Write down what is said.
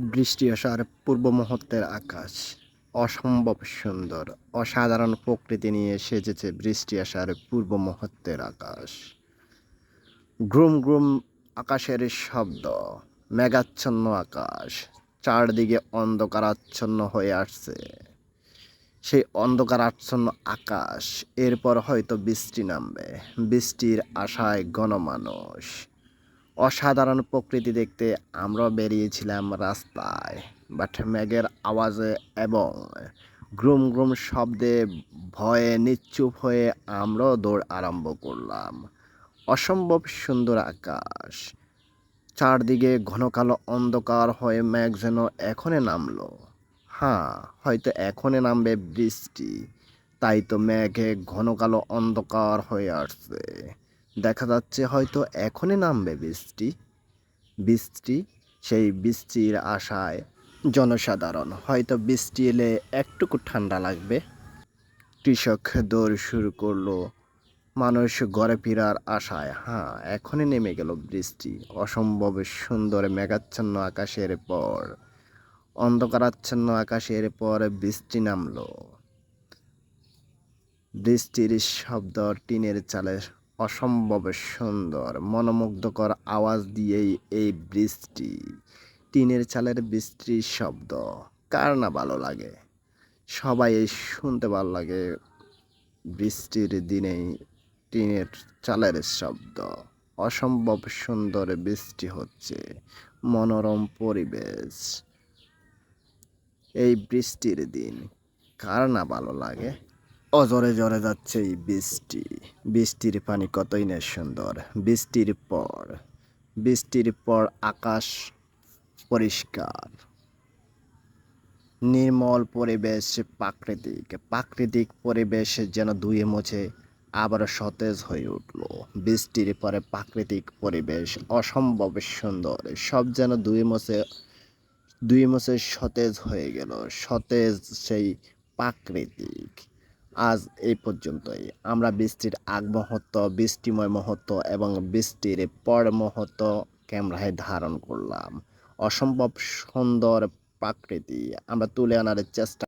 বৃষ্টি আসার পূর্ব মুহূর্তের আকাশ। অসম্ভব সুন্দর। অসাধারণ প্রকৃতি নিয়ে সেজেছে বৃষ্টি আসার পূর্ব মুহূর্তের আকাশ। গ্রুম গ্রুম আকাশের শব্দ, মেঘাচ্ছন্ন আকাশ, চারদিকে অন্ধকারাচ্ছন্ন হয়ে আসছে। সেই অন্ধকারাচ্ছন্ন আকাশ, এরপর হয়তো বৃষ্টি নামবে। বৃষ্টির আশায় গণমানুষ অসাধারণ প্রকৃতি দেখতে আমরা বেরিয়েছিলাম রাস্তায়। বাট মেঘের আওয়াজে এবং গ্রুম গ্রুম শব্দে ভয়ে নিশ্চুপ হয়ে আমরাও দৌড় আরম্ভ করলাম। অসম্ভব সুন্দর আকাশ। চারদিকে ঘন কালো অন্ধকার হয়ে মেঘ যেন এখনই নামলো। হ্যাঁ হয়তো এখনই নামবে বৃষ্টি। তাই তো মেঘে ঘন কালো অন্ধকার হয়ে আসছে। দেখা যাচ্ছে হয়তো এখনই নামবে বৃষ্টি। বৃষ্টি, সেই বৃষ্টির আশায় জনসাধারণ, হয়তো বৃষ্টি এলে একটুকু ঠান্ডা লাগবে। কৃষক দৌড় শুরু করল। মানুষ ঘরে ফেরার আশায় হ্যাঁ এখনই নেমে গেল বৃষ্টি। অসম্ভব সুন্দর মেঘাচ্ছন্ন আকাশের পর, অন্ধকারাচ্ছন্ন আকাশের পর বৃষ্টি নামলো। বৃষ্টির শব্দ টিনের চালে অসম্ভব সুন্দর, মনোমুগ্ধকর আওয়াজ দিয়েই এই বৃষ্টি। টিনের চালের বৃষ্টির শব্দ, কার না ভালো লাগে? সবাই শুনতে ভালো লাগে বৃষ্টির দিনেই টিনের চালের শব্দ। অসম্ভব সুন্দর বৃষ্টি হচ্ছে, মনোরম পরিবেশ। এই বৃষ্টির দিন, কার না ভালো লাগে? অজরে জরে যাচ্ছে এই বৃষ্টি। বৃষ্টির পানি কতই না সুন্দর। বৃষ্টির পর বৃষ্টির পর আকাশ পরিষ্কার। নির্মল পরিবেশ প্রাকৃতিক। প্রাকৃতিক পরিবেশ যেন ধুয়ে মুছে আবার সতেজ হয়ে উঠল। বৃষ্টির পরে প্রাকৃতিক পরিবেশ অসম্ভব সুন্দর। সব যেন ধুয়ে মুছে দুই মাসে সতেজ হয়ে গেল। সতেজ সেই প্রাকৃতিক। আজ এই পর্যন্তই। আমরা বৃষ্টির আগ মুহূর্ত, বৃষ্টিময় মুহূর্ত এবং বৃষ্টির পর মুহূর্ত ক্যামেরায় ধারণ করলাম। অসম্ভব সুন্দর প্রাকৃতি আমরা তুলে আনার চেষ্টা